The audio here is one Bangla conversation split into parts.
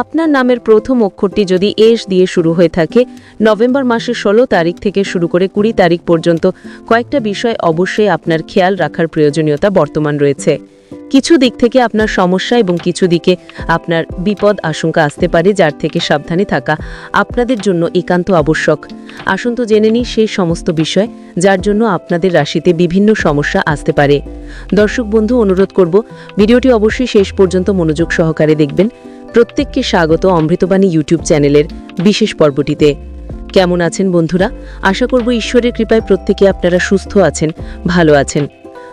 আপনার নামের প্রথম অক্ষরটি যদি এস দিয়ে শুরু হয়ে থাকে, নভেম্বর মাসের ষোলো তারিখ থেকে শুরু করে কুড়ি তারিখ পর্যন্ত কয়েকটা বিষয় অবশ্যই আপনার খেয়াল রাখার প্রয়োজনীয়তা বর্তমান রয়েছে। কিছু দিক থেকে আপনার সমস্যা এবং কিছু দিকে আপনার বিপদ আশঙ্কা আসতে পারে, যার থেকে সাবধানে থাকা আপনাদের জন্য একান্ত আবশ্যক। আসুন তো জেনে নিই সেই সমস্ত বিষয়, যার জন্য আপনাদের রাশিতে বিভিন্ন সমস্যা আসতে পারে। দর্শক বন্ধু, অনুরোধ করব, ভিডিওটি অবশ্যই শেষ পর্যন্ত মনোযোগ সহকারে দেখবেন। প্রত্যেককে স্বাগত অমৃতবাণী ইউটিউব চ্যানেলের বিশেষ পর্বটিতে। কেমন আছেন বন্ধুরা? আশা করব ঈশ্বরের কৃপায় প্রত্যেকে আপনারা সুস্থ আছেন, ভালো আছেন।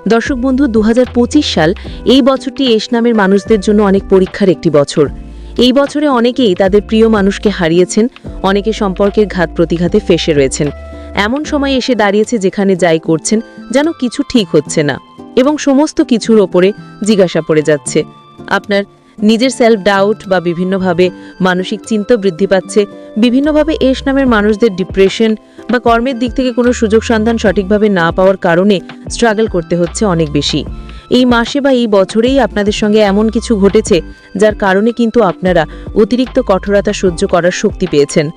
দর্শক বন্ধু দু সাল এই বছরটি এস নামের মানুষদের জন্য অনেক পরীক্ষার একটি বছর। এই বছরে অনেকেই তাদের প্রিয় মানুষকে হারিয়েছেন, অনেকে সম্পর্কের ঘাত প্রতিঘাতে ফেসে রয়েছেন। এমন সময় এসে দাঁড়িয়েছে যেখানে যাই করছেন, যেন কিছু ঠিক হচ্ছে না, এবং সমস্ত কিছুর ওপরে জিজ্ঞাসা পড়ে যাচ্ছে। আপনার নিজের সেলফ ডাউট বা বিভিন্নভাবে মানসিক চিন্তা বৃদ্ধি পাচ্ছে, বিভিন্নভাবে এস নামের মানুষদের ডিপ্রেশন বা কর্মের দিক থেকে কোনো সুযোগ সন্ধান সঠিকভাবে না পাওয়ার কারণে স্ট্রাগল করতে হচ্ছে অনেক বেশি। এই মাসে বা এই বছরেই আপনাদের সঙ্গে এমন কিছু ঘটেছে যার কারণে কিন্তু আপনারা অতিরিক্ত কঠোরতা সহ্য করার শক্তি পেয়েছেন।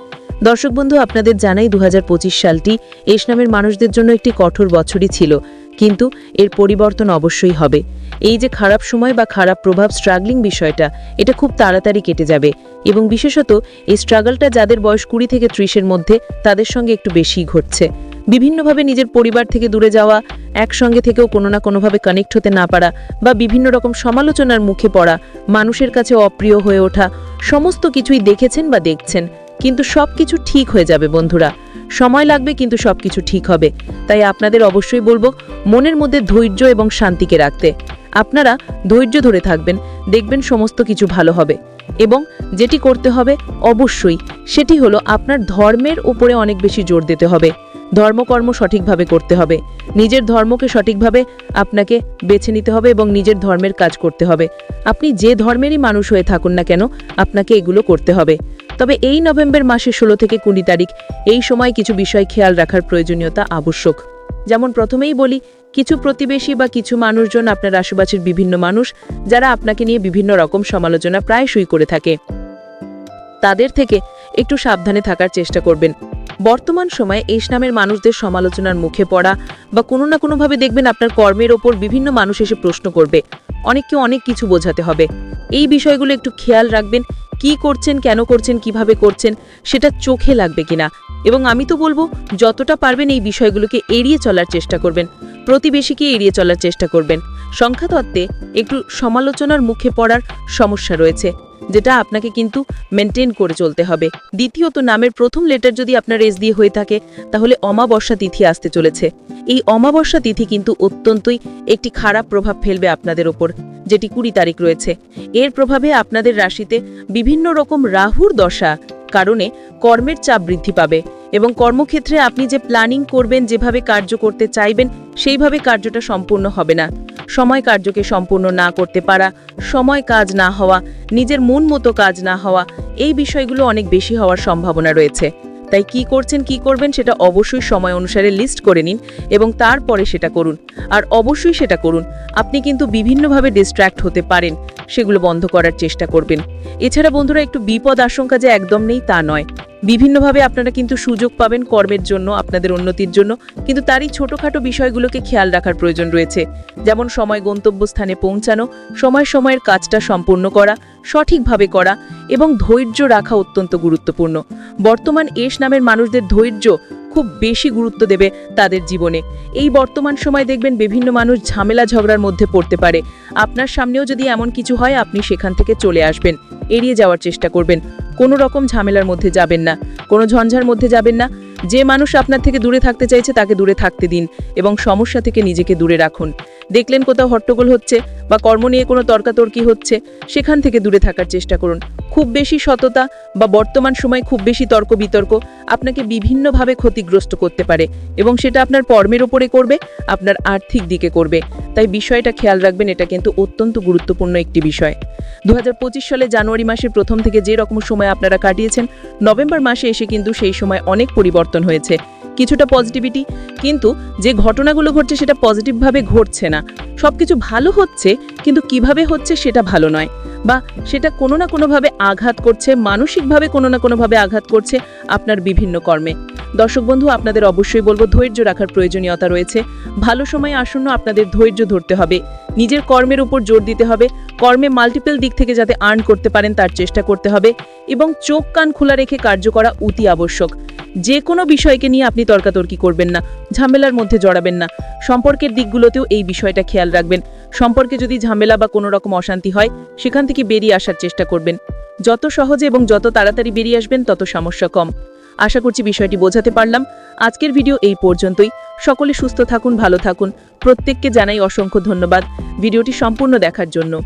দর্শক বন্ধু, আপনাদের জানাই দু হাজার পঁচিশ সালটি এস নামের মানুষদের জন্য একটি কঠোর বছরই ছিল। কিন্তু এর পরিবর্তন অবশ্যই হবে। এই যে খারাপ সময় বা খারাপ প্রভাব স্ট্রাগলিং বিষয়টা, এটা খুব তাড়াতাড়ি কেটে যাবে এবং বিশেষত এই স্ট্রাগলটা যাদের বয়স কুড়ি থেকে ত্রিশের মধ্যে, তাদের সঙ্গে একটু বেশিই ঘটছে। বিভিন্নভাবে নিজের পরিবার থেকে দূরে যাওয়া, একসঙ্গে থেকেও কোনো না কোনোভাবে কানেক্ট হতে না পারা বা বিভিন্ন রকম সমালোচনার মুখে পড়া, মানুষের কাছে অপ্রিয় হয়ে ওঠা, সমস্ত কিছুই দেখেছেন বা দেখছেন। কিন্তু সব কিছু ঠিক হয়ে যাবে, বন্ধুরা। সময় লাগবে, কিন্তু সব কিছু ঠিক হবে। তাই আপনাদের অবশ্যই বলব, মনের মধ্যে ধৈর্য এবং শান্তিকে রাখতে। আপনারা ধৈর্য ধরে থাকবেন, দেখবেন সমস্ত কিছু ভালো হবে। এবং যেটি করতে হবে, অবশ্যই সেটি হলো আপনার ধর্মের উপরে অনেক বেশি জোর দিতে হবে। ধর্মকর্ম সঠিকভাবে করতে হবে। নিজের ধর্মকে সঠিকভাবে আপনাকে বেছে নিতে হবে এবং নিজের ধর্মের কাজ করতে হবে। আপনি যে ধর্মেরই মানুষ হয়ে থাকুন না কেন, আপনাকে এগুলো করতে হবে। তবে এই নভেম্বর মাসের ষোলো থেকে কুড়ি তারিখ এই সময় কিছু বিষয় খেয়াল রাখার প্রয়োজনীয়তা আবশ্যক। যেমন প্রথমেই বলি, কিছু প্রতিবেশী বা কিছু মানুষজন আপনার আশেপাশের বিভিন্ন মানুষ যারা আপনাকে নিয়ে বিভিন্ন রকম সমালোচনা প্রায়শই করে থাকে। তাদের থেকে একটু সাবধানে থাকার চেষ্টা করবেন। বর্তমান সময়ে এস নামের মানুষদের সমালোচনার মুখে পড়া বা কোনো না কোনোভাবে দেখবেন আপনার কর্মের ওপর বিভিন্ন মানুষ এসে প্রশ্ন করবে। অনেককে অনেক কিছু বোঝাতে হবে। এই বিষয়গুলো একটু খেয়াল রাখবেন কি করছেন, কেন করছেন, কীভাবে করছেন, সেটা চোখে লাগবে কিনা। এবং আমি তো বলব, যতটা পারবেন এই বিষয়গুলোকে এড়িয়ে চলার চেষ্টা করবেন, প্রতিবেশীকে এড়িয়ে চলার চেষ্টা করবেন। সংখ্যাতত্ত্বে একটু সমালোচনার মুখে পড়ার সমস্যা রয়েছে। যেটা আপনাকে কিন্তু মেনটেন করে চলতে হবে। দ্বিতীয়ত, নামের প্রথম লেটার যদি আপনার এস দিয়ে হয়ে থাকে, তাহলে অমাবস্যা তিথি আসতে চলেছে। এই অমাবস্যা তিথি কিন্তু অত্যন্তই একটি খারাপ প্রভাব ফেলবে আপনাদের ওপর, যেটি কুড়ি তারিখ রয়েছে। এর প্রভাবে আপনাদের রাশিতে বিভিন্ন রকম রাহুর দশা কারণে কর্মের চাপ বৃদ্ধি পাবে এবং কর্মক্ষেত্রে আপনি যে প্ল্যানিং করবেন, যেভাবে কার্য করতে চাইবেন, সেইভাবে কার্যটা সম্পূর্ণ হবে না। সময় কার্যকে সম্পূর্ণ না করতে পারা, সময় কাজ না হওয়া, নিজের মন মতো কাজ না হওয়া, এই বিষয়গুলো অনেক বেশি হওয়ার সম্ভাবনা রয়েছে। তাই কি করছেন, কি করবেন সেটা অবশ্যই সময় অনুসারে লিস্ট করে নিন এবং তারপরে সেটা করুন। আর অবশ্যই সেটা করুন। আপনি কিন্তু বিভিন্নভাবে ডিস্ট্র্যাক্ট হতে পারেন, সেগুলো বন্ধ করার চেষ্টা করবেন। এছাড়া বন্ধুরা, একটু বিপদ আশঙ্কা যে একদম নেই তা নয়। বিভিন্নভাবে আপনারা কিন্তু সুযোগ পাবেন কর্মের জন্য, আপনাদের উন্নতির জন্য। কিন্তু তারই ছোটোখাটো বিষয়গুলোকে খেয়াল রাখার প্রয়োজন রয়েছে। যেমন সময় গন্তব্যস্থানে পৌঁছানো, সময় সময়ের কাজটা সম্পূর্ণ করা সঠিকভাবে করা এবং ধৈর্য রাখা অত্যন্ত গুরুত্বপূর্ণ। বর্তমান এস নামের মানুষদের ধৈর্য খুব বেশি গুরুত্ব দেবে তাদের জীবনে। এই বর্তমান সময় দেখবেন বিভিন্ন মানুষ ঝামেলা ঝগড়ার মধ্যে পড়তে পারে। আপনার সামনেও যদি এমন কিছু হয়, আপনি সেখান থেকে চলে আসবেন। এড়িয়ে যাওয়ার চেষ্টা করবেন। কোনো রকম ঝামেলার মধ্যে যাবেন না। কোনো ঝঞ্ঝার মধ্যে যাবেন না। যে মানুষ আপনার থেকে দূরে থাকতে চাইছে তাকে দূরে থাকতে দিন এবং সমস্যা থেকে নিজেকে দূরে রাখুন। দেখলেন কোথাও হট্টগোল হচ্ছে বা কর্ম নিয়ে কোনো তর্কাতর্কি হচ্ছে, সেখান থেকে দূরে থাকার চেষ্টা করুন। খুব বেশি সততা বা বর্তমান সময় খুব বেশি তর্ক বিতর্ক আপনাকে বিভিন্নভাবে ক্ষতিগ্রস্ত করতে পারে এবং সেটা আপনার কর্মের ওপরে করবে, আপনার আর্থিক দিকে করবে। তাই বিষয়টা খেয়াল রাখবেন, এটা কিন্তু অত্যন্ত গুরুত্বপূর্ণ একটি বিষয়। দু হাজার পঁচিশ সালে জানুয়ারি মাসের প্রথম থেকে যে রকম সময় আপনারা কাটিয়েছেন, নভেম্বর মাসে এসে কিন্তু সেই সময় অনেক পরিবর্তন হয়েছে। কিছুটা পজিটিভিটি, কিন্তু যে ঘটনাগুলো ঘটছে সেটা পজিটিভভাবে ঘটছে না। সব কিছু ভালো হচ্ছে, কিন্তু কীভাবে হচ্ছে সেটা ভালো নয়। বা সেটা কোনো না কোনোভাবে আঘাত করছে, মানসিকভাবে কোনো না কোনোভাবে আঘাত করছে আপনার বিভিন্ন কর্মে। দর্শক বন্ধু, আপনাদের অবশ্যই বলব, ধৈর্য রাখার প্রয়োজনীয়তা রয়েছে। ভালো সময় আসন্ন আপনাদের ধৈর্য ধরতে হবে। নিজের কর্মের উপর জোর দিতে হবে। কর্মে মাল্টিপল দিক থেকে যাতে আর্ন করতে পারেন, তার চেষ্টা করতে হবে এবং চোখ কান খোলা রেখে কার্য করা অতি আবশ্যক। যে কোনো বিষয়কে নিয়ে আপনি তর্কাতর্কি করবেন না, ঝামেলার মধ্যে জড়াবেন না। সম্পর্কের দিকগুলোতেও এই বিষয়টা খেয়াল রাখবেন। সম্পর্কে যদি ঝামেলা বা কোনো রকম অশান্তি হয়, সেখান থেকে বেরিয়ে আসার চেষ্টা করবেন। যত সহজে এবং যত তাড়াতাড়ি বেরিয়ে আসবেন, তত সমস্যা কম। আশা করছি বিষয়টি বোঝাতে পারলাম। আজকের ভিডিও এই পর্যন্তই। সকলে সুস্থ থাকুন, ভালো থাকুন। প্রত্যেককে জানাই অসংখ্য ধন্যবাদ। ভিডিওটি সম্পূর্ণ দেখার জন্য।